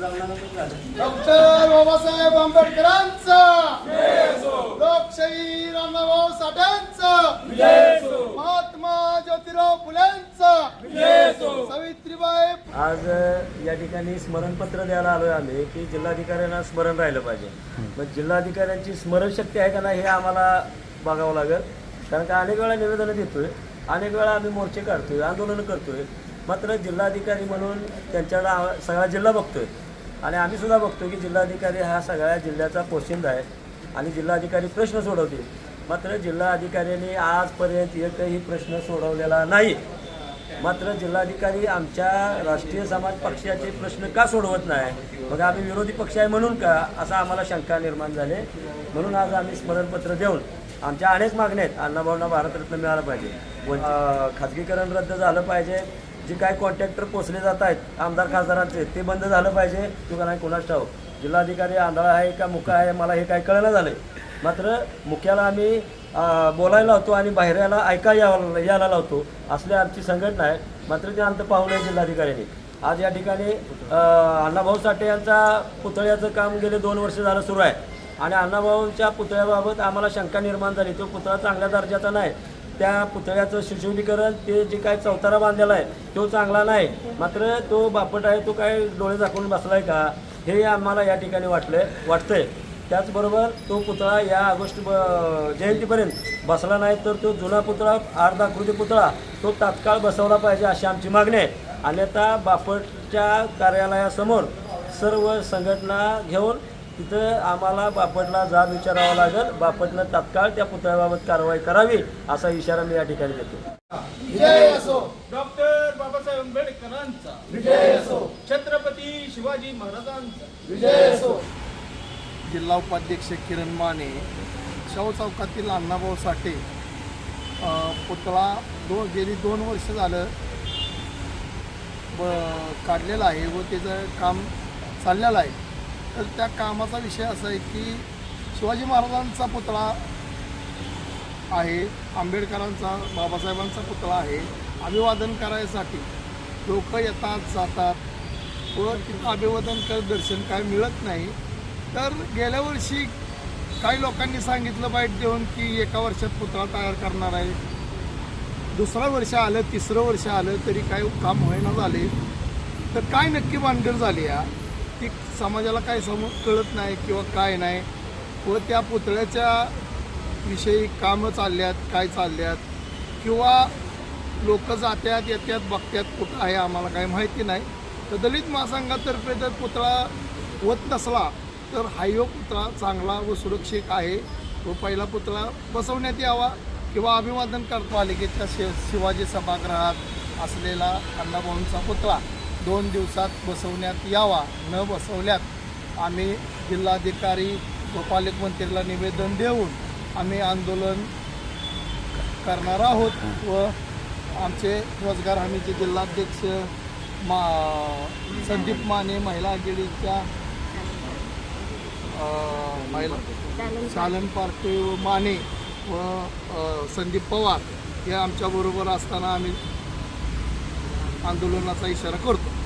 Doctor Babasaheb आंबेडकरांचा. लोकशाही रामभाऊ साठ्यांचा महात्मा ज्योतिराव फुलेंचा. सावित्रीबाई आज या ठिकाणी स्मरणपत्र द्यायला आलोय आम्ही की जिल्हाधिकाऱ्यांना स्मरण राहिलं पाहिजे. मग जिल्हाधिकाऱ्यांची स्मरणशक्ती आहे का नाही हे आम्हाला बघावं लागेल. कारण का अनेक वेळा निवेदनं देतोय अनेक वेळा आम्ही मोर्चे काढतोय आंदोलनं करतोय. मात्र जिल्हाधिकारी म्हणून त्यांच्याकडे सगळा जिल्हा बघतोय. आणि आम्ही सुद्धा बघतो की जिल्हाधिकारी हा सगळ्या जिल्ह्याचा पोशिंदा आहे. आणि जिल्हाधिकारी प्रश्न सोडवतील. मात्र जिल्हाधिकाऱ्यांनी आजपर्यंत एकही प्रश्न सोडवलेला नाही. मात्र जिल्हाधिकारी आमच्या राष्ट्रीय समाज पक्षाचे प्रश्न का सोडवत नाही? मग आम्ही विरोधी पक्ष आहे म्हणून का? असा आम्हाला शंका निर्माण झाले. म्हणून आज आम्ही स्मरणपत्र देऊन आमच्या अनेक मागण्या आहेत. अण्णाभाऊंना भारतरत्न मिळालं पाहिजे. खाजगीकरण रद्द झालं पाहिजे. जे काय कॉन्ट्रॅक्टर पोचले जात आहेत आमदार खासदारांचे ते बंद झालं पाहिजे. किंवा नाही कोणाच ठाव जिल्हाधिकारी आंधळा आहे का मुका आहे मला हे काय कळलं झालं मात्र मुख्याला आम्ही बोलायला लावतो आणि बाहेरला ऐका यायला यायला लावतो असली आमची संघटना आहे. मात्र ते अंत पाहू नये जिल्हाधिकाऱ्यांनी. आज या ठिकाणी अण्णाभाऊ साठे यांचा पुतळ्याचं काम गेले दोन वर्ष झालं सुरू आहे. आणि अण्णाभाऊंच्या पुतळ्याबाबत आम्हाला शंका निर्माण झाली. तो पुतळा चांगल्या दर्जाचा नाही. त्या पुतळ्याचं सुशोभीकरण ते जे काय चौतारा बांधलेला आहे तो चांगला नाही. मात्र तो बापट आहे तो काय डोळे झाकून बसलाय का हे आम्हाला या ठिकाणी वाटलं वाटतंय. त्याचबरोबर तो पुतळा या ऑगस्ट ब- जयंतीपर्यंत बसला नाही तर तो जुना पुतळा अर्धाकृती पुतळा तो तात्काळ बसवला पाहिजे अशी आमची मागणी आहे. अन्यथा बापटच्या कार्यालयासमोर सर्व संघटना घेऊन तिथं आम्हाला बापटला जाब विचारावा लागेल. बापटनं तात्काळ त्या पुतळ्याबाबत कारवाई करावी असा इशारा मी या ठिकाणी देतो. विजय असो. डॉक्टर बाबासाहेब आंबेडकरांचा. विजय असो. छत्रपती शिवाजी महाराजांचा. विजय असो. जिल्हा उपाध्यक्ष किरण माने शाहू चौकातील अण्णाभाऊ साठे पुतळा दो गेली दोन वर्ष झालं ब काढलेलं आहे व त्याचं काम चाललेलं आहे. तर त्या कामाचा विषय असा आहे की शिवाजी महाराजांचा पुतळा आहे आंबेडकरांचा बाबासाहेबांचा पुतळा आहे. अभिवादन करायसाठी लोक येतात जातात. व तिथं अभिवादन करत दर्शन काय मिळत नाही. तर गेल्या वर्षी काही लोकांनी सांगितलं बाईट देऊन की एका वर्षात पुतळा तयार करणार आहे. दुसरं वर्ष आलं तिसरं वर्ष आलं तरी काय काम होईना झाले. तर काय नक्की भानगड झाली या? ती समाजाला काय सम कळत नाही किंवा काय नाही व त्या पुतळ्याच्या विषयी कामं चालल्यात काय चालल्यात किंवा लोक जात्यात येत्यात बघत्यात कुठं आहे आम्हाला काही माहिती नाही. तर दलित महासंघातर्फे जर पुतळा होत नसला तर हायव पुतळा चांगला व सुरक्षित आहे व पहिला पुतळा बसवण्यात यावा किंवा अभिवादन करतो आले की शि शिवाजी सभागृहात असलेला अण्णाभाऊंचा पुतळा. दोन दिवसात बसवण्यात यावा. न बसवल्यात आम्ही जिल्हाधिकारी व पालकमंत्रीला निवेदन देऊन आम्ही आंदोलन करणार आहोत व आमचे रोजगार हमीचे जिल्हाध्यक्ष मा संदीप माने महिला आघाडीच्या महिला चालन पार्टी व माने व संदीप पवार हे आमच्याबरोबर असताना आम्ही आंदोलनाचा इशारा करतो.